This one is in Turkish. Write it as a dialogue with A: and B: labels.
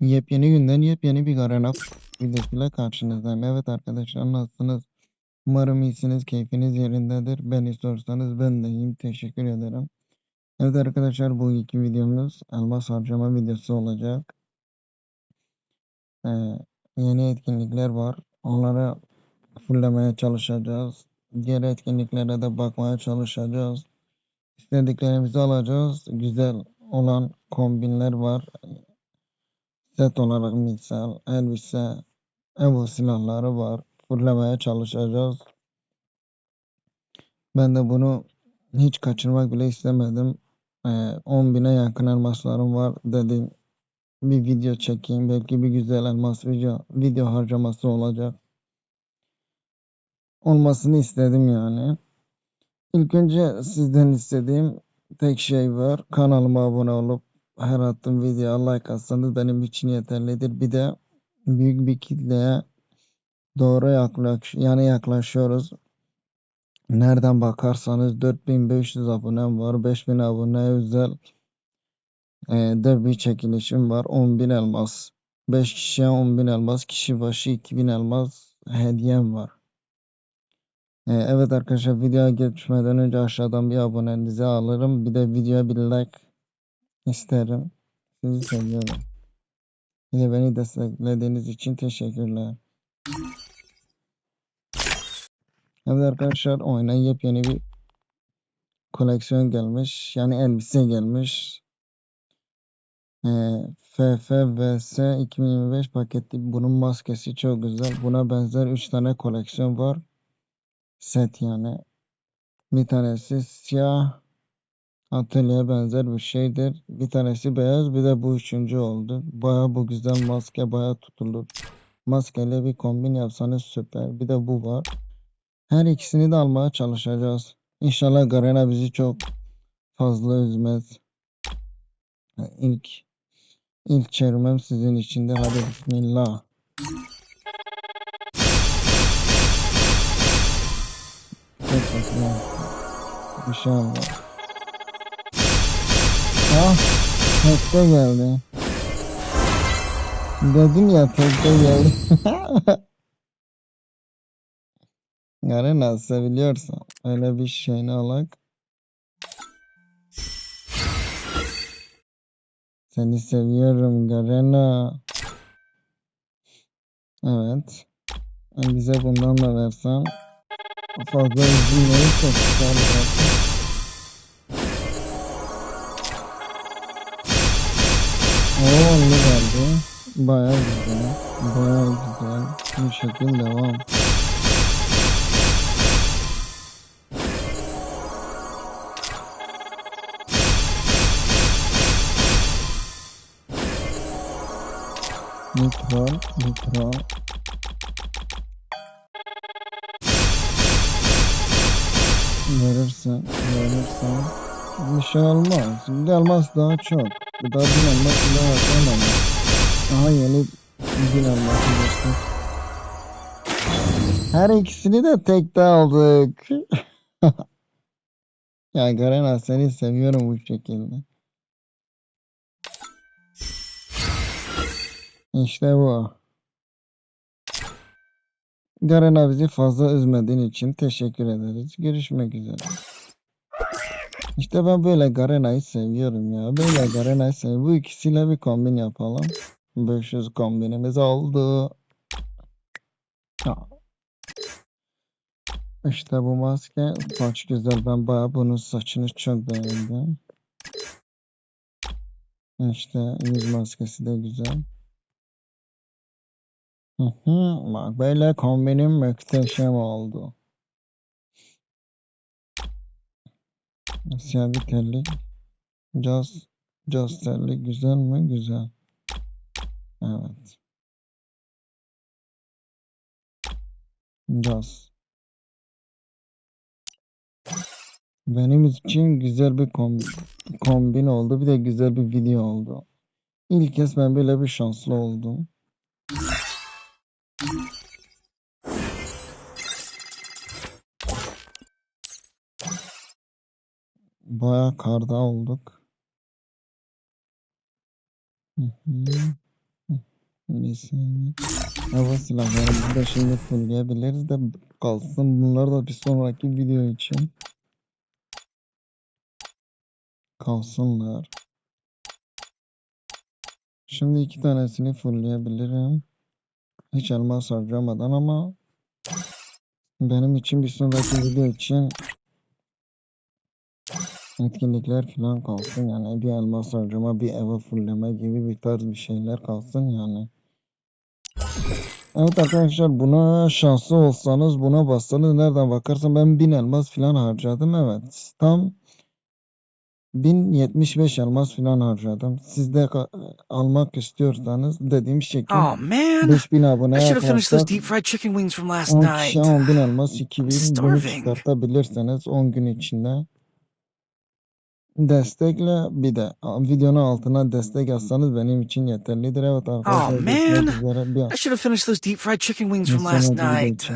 A: Yepyeni günden yepyeni bir Garena videosuyla karşınızdayım. Evet arkadaşlar nasılsınız? Umarım iyisiniz, keyfiniz yerindedir. Beni sorsanız ben de iyiyim. Teşekkür ederim. Evet arkadaşlar bu iki videomuz elmas harcama videosu olacak. Ee, yeni etkinlikler var. Onları fullemeye çalışacağız. Diğer etkinliklere de bakmaya çalışacağız. İstediklerimizi alacağız. Güzel olan kombinler var. Set olarak misal elbise, evo silahları var. Fırlamaya çalışacağız. Ben de bunu hiç kaçırmak bile istemedim. Ee, 10 bine yakın elmaslarım var dedim. Bir video çekeyim. Belki bir güzel elmas video, video harcaması olacak. Olmasını istedim yani. İlk önce sizden istediğim tek şey var. Kanalıma abone olup her attığım videoya like atsanız benim için yeterlidir. Bir de büyük bir kitleye doğru yaklaş yani yaklaşıyoruz. Nereden bakarsanız 4500 abonem var. 5000 abone özel e, bir çekilişim var. 10.000 elmas. 5 kişiye 10.000 elmas. Kişi başı 2000 elmas hediyem var. E, evet arkadaşlar videoya geçmeden önce aşağıdan bir abonenizi alırım. Bir de videoya bir like isterim. Sizi seviyorum. De beni desteklediğiniz için teşekkürler. Evet arkadaşlar oyuna yepyeni bir koleksiyon gelmiş. Yani elbise gelmiş. Ee, FFVS 2025 paketli. Bunun maskesi çok güzel. Buna benzer 3 tane koleksiyon var. Set yani. Bir tanesi siyah atölyeye benzer bir şeydir. Bir tanesi beyaz. Bir de bu üçüncü oldu. Baya bu güzel maske baya tutulur. Maskeyle bir kombin yapsanız süper. Bir de bu var. Her ikisini de almaya çalışacağız. İnşallah Garena bizi çok fazla üzmez. İlk ilk çevirmem sizin içindir. Hadi bismillah. İnşallah. Ah, geldi. Dedim ya tekte geldi. Garena seviliyorsa öyle bir şeyini alak. Seni seviyorum Garena. Evet. Bize bundan da versen. Fazla üzülmeyiz de tutar Oo ne geldi? Baya güzel. Baya güzel. Bu şekil devam. Mikro, mikro. Verirsen, verirsen bir şey olmaz. Elmas daha çok. Bu da bin elmas daha harcamam. Aha yeni bin elmas geçti. Her ikisini de tekte aldık. ya Garena seni seviyorum bu şekilde. İşte bu. Garena bizi fazla üzmediğin için teşekkür ederiz. Görüşmek üzere. İşte ben böyle Garena'yı seviyorum ya. Böyle Garena'yı seviyorum. Bu ikisiyle bir kombin yapalım. 500 kombinimiz oldu. Ya. İşte bu maske. Saç güzel. Ben bayağı bunun saçını çok beğendim. İşte yüz maskesi de güzel. Hı hı, bak böyle kombinim muhteşem oldu. Bir terlik. Caz, caz terlik güzel mi? Güzel. Evet. Caz. Benim için güzel bir kombin, kombin oldu. Bir de güzel bir video oldu. İlk kez ben böyle bir şanslı oldum. Bayağı karda olduk. Bir. Hava silahları burada şimdi fullleyebiliriz de kalsın. Bunlar da bir sonraki video için. Kalsınlar. Şimdi iki tanesini fullleyebilirim. Hiç elmas harcamadan ama benim için bir sonraki video için etkinlikler falan kalsın yani bir elmas harcama bir eve fullleme gibi bir tarz bir şeyler kalsın yani. Evet arkadaşlar buna şanslı olsanız buna bassanız nereden bakarsan ben 1000 elmas falan harcadım evet tam 1075 elmas falan harcadım. Siz de almak istiyorsanız dediğim şekil
B: Oh man,
A: 5000
B: I
A: aboneye
B: should have finished those
A: yaklaşsak
B: deep fried chicken wings from last
A: 10
B: night.
A: kişiye 10.000 elmas 2000 bunu çıkartabilirseniz 10 gün içinde destekle bir de videonun altına destek yazsanız benim için yeterlidir. Evet arkadaşlar
B: Oh man, I should have finished those deep fried chicken wings from last night.